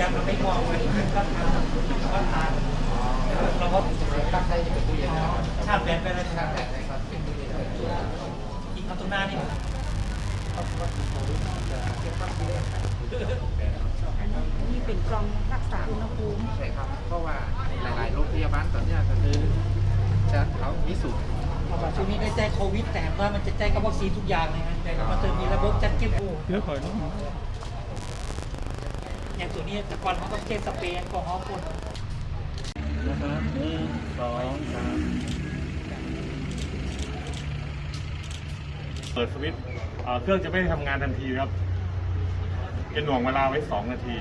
ยังไม่มองเลยก็ทานก็ทานเราก็ตั้งใจจะเป็นตู้เย็นนะครับชาติแบนไปเลยชาติแบบไหนครับเป็นตู้เย็นกินเอาตรงหน้านี่นี่เป็นกล่องรักษาอุณหภูมิใช่ครับ เพราะว่าหลายๆโรงพยาบาลตอนนี้ก็คือจะเขาวิสูจน์ ช่วงนี้ได้ใจโควิดแต่ว่ามันจะใจกับวัคซีนทุกอย่างเลยนะแต่มันจะมีระบบจัดเก็บโอ้เดี๋ยวขอน้องอย่างตัวนี้แต่ก่อนเขาต้องเช็ดสเปรย์แอลกอฮอล์พ่นนะครับหนึ่งสองสามเปิดสวิตช์เอ่อเครื่องจะไม่ทำงานทันทีครับจะหน่วงเวลาไว้สองนาที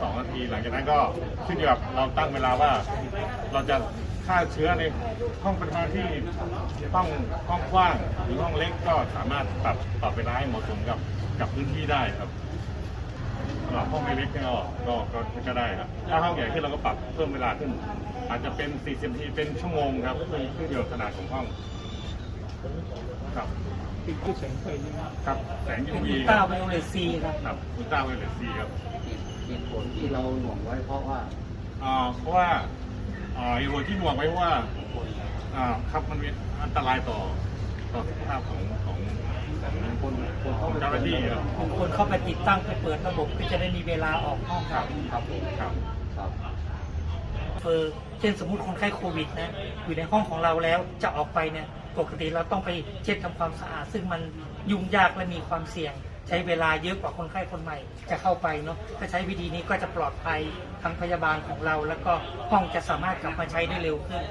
สองนาที หลังจากนั้นก็ขึ้นอยู่กับเราตั้งเวลาว่าเราจะ ฆ่าเชื้อในห้องปฏิบัติที่ห้องห้องกว้างหรือห้องเล็กก็สามารถปรับปรับเวลาให้เหมาะสมกับกับพื้นที่ได้ครับสำหรับห้องเล็กๆก็ก็ก็ก็ได้ครับ ถ้าห้องใหญ่ขึ้นเราก็ปรับเพิ่มเวลาขึ้น อาจจะเป็น 40นาทีเป็นชั่วโมงครับขึ้นขึ้นอยู่กับขนาดของห้องครับครับแสงเป็น UV ยูคต้ารับไวโอเลตซีครับครับอุลตราไวโอเลตซีครับเหตุผลที่เราหน่วงไว้เพราะว่าอ่าเพราะว่า อ่าเหตุผลที่หน่วงไว้เพราะว่าอ่าครับมันมีอันตรายต่อต่อสุขภาพของของของคนคนเข้าของไปเจ้าหน้าที่ครับบางคนเข้าไปติดตั้งไปเปิดระบบก็จะได้มีเวลาออกห้องครับครับผมครับครับเฟอร์เช่นสมมติคนไข้โควิดนะอยู่ในห้องของเราแล้วจะออกไปเนี่ยปกติเราต้องไปเช็ดทำความสะอาด ซึ่งมันยุ่งยากและมีความเสี่ยง ใช้เวลาเยอะกว่าคนไข้คนใหม่จะเข้าไปเนาะถ้าใช้วิธีนี้ก็จะปลอดภัยทั้งพยาบาลของเรา แล้วก็ห้องจะสามารถกลับมาใช้ได้เร็วขึ้น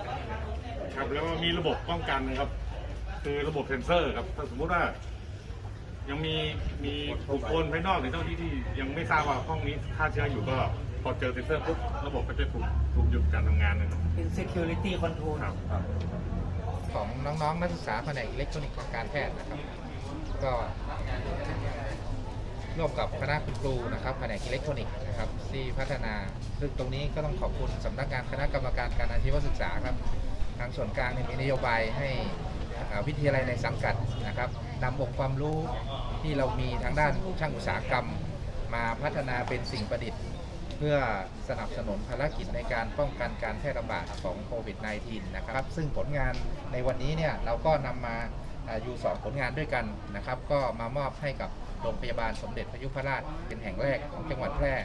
ครับแล้วก็มีระบบป้องกันนะครับ คือระบบเซ็นเซอร์ครับถ้าสมมุติว่า ยังมีมีบุคคลภายนอกหรือเจ้าหน้าที่ที่ยังไม่ทราบว่าห้องนี้ฆ่าเชื้ออยู่ก็พอเจอเซ็นเซอร์ปุ๊บระบบก็จะถูกถูกหยุดการทำงานนะครับ เป็น security control ครับ ของน้องๆนักศึกษาแผนกอิเล็กทรอนิกส์ทางการแพทย์นะครับ ก็ ร่วมกับคณะคุณครูนะครับแผนกอิเล็กทรอนิกส์นะครับที่พัฒนา ซึ่งตรงนี้ก็ต้องขอบคุณสำนักงานคณะกรรมการการอาชีวศึกษาครับทางส่วนกลางเนี่ยมีนโยบายให้อ่าวิทยาลัยในสังกัดนะครับนำองค์ความรู้ที่เรามีทางด้านช่างอุตสาหกรรม มาพัฒนาเป็นสิ่งประดิษฐ์ เพื่อสนับสนุนภารกิจในการป้องกันการแพร่ระบาดของโควิด -19 นะครับ ซึ่งผลงานในวันนี้เนี่ยเราก็นำมา อ่ายู่สองผลงานด้วยกันนะครับ ก็มามอบให้กับโรงพยาบาลสมเด็จพระยุพราชเป็นแห่งแรกของจังหวัดแพร่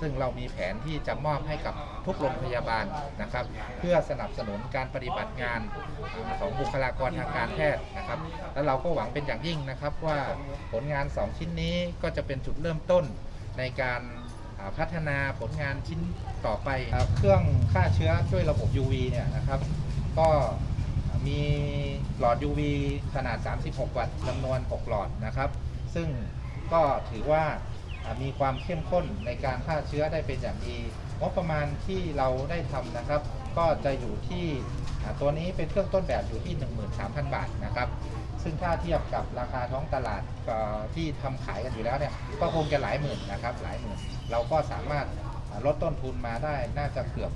ซึ่งเรามีแผนที่จะมอบให้กับทุกโรงพยาบาลนะครับ เพื่อสนับสนุนการปฏิบัติงานของบุคลากรทางการแพทย์นะครับ แล้วเราก็หวังเป็นอย่างยิ่งนะครับว่าผลงาน 2 ชิ้นนี้ก็จะเป็นจุดเริ่มต้นในการพัฒนาผลงานชิ้นต่อไป เครื่องฆ่าเชื้อด้วยระบบ UV เนี่ยนะครับ ก็ มีหลอด UV ขนาด 36 วัตต์จำนวน 6 หลอดนะครับ ซึ่งก็ถือว่ามีความเข้มข้นในการฆ่าเชื้อได้เป็นอย่างดีงบประมาณที่เราได้ทำนะครับ ก็จะอยู่ที่ตัวนี้เป็นเครื่องต้นแบบอยู่ที่ 13,000 บาทนะครับ ซึ่งถ้าเทียบกับราคาท้องตลาดที่ทำขายกันอยู่แล้วเนี่ยก็คงจะหลายหมื่นนะครับหลายหมื่นเราก็สามารถลดต้นทุนมาได้น่าจะเกือบ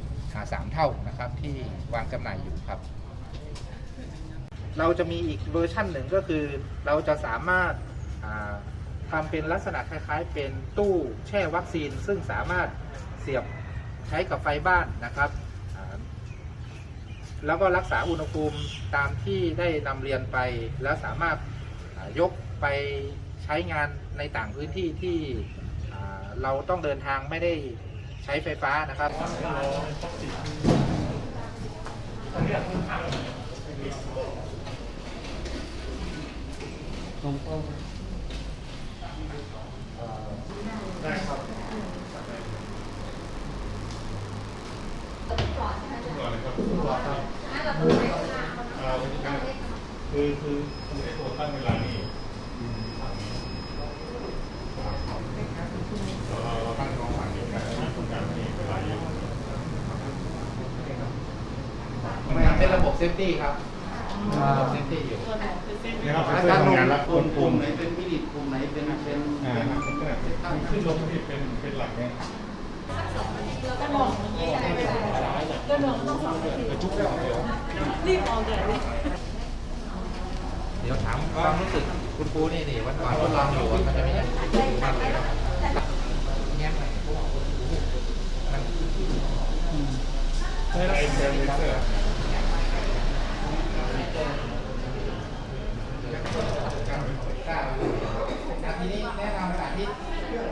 สามเท่านะครับที่วางจำหน่ายอยู่ครับ เราจะมีอีกเวอร์ชั่นหนึ่งก็คือ เราจะสามารถาทำเป็นลักษณะคล้าย ๆ เป็นตู้แช่วัคซีน ซึ่งสามารถเสียบใช้กับไฟบ้านนะครับ แล้วก็รักษาอุณหภูมิตามที่ได้นำเรียนไป แล้วสามารถายกไปใช้งานในต่างพื้นที่ที่เราต้องเดินทางไม่ได้ใช้ไฟฟ้านะครับ ได้ครับกหลอดเลยครับทุกหลอดครับอ่าวิธีการคือคือคือไอ้ตัวตั้งเวลานี่เราเราตั้งกองฝั่งนี้กันนะตรงกลางนี่เวลาเยอะเป็นระบบเซฟตี้ครับ เซฟตี้อยู่นี่ครับเพื่อทำงานละกลุ่มกลุ่มไหนเป็นมิลิตกลุ่มไหนเป็นเป็นอ่าครับลักษณะขึ้นลงที่เป็นเป็นหลักเนี่ยรีบออกเลยเดี๋ยวถามความรู้สึกคุณครูนี่นี่วันก่อนทดลองอยู่มันจะมีมันแง้มหน่อยมันอืมไอเซลเลเซอร์ ก้าวทีนี้แนะนำสถานที่เรื่อง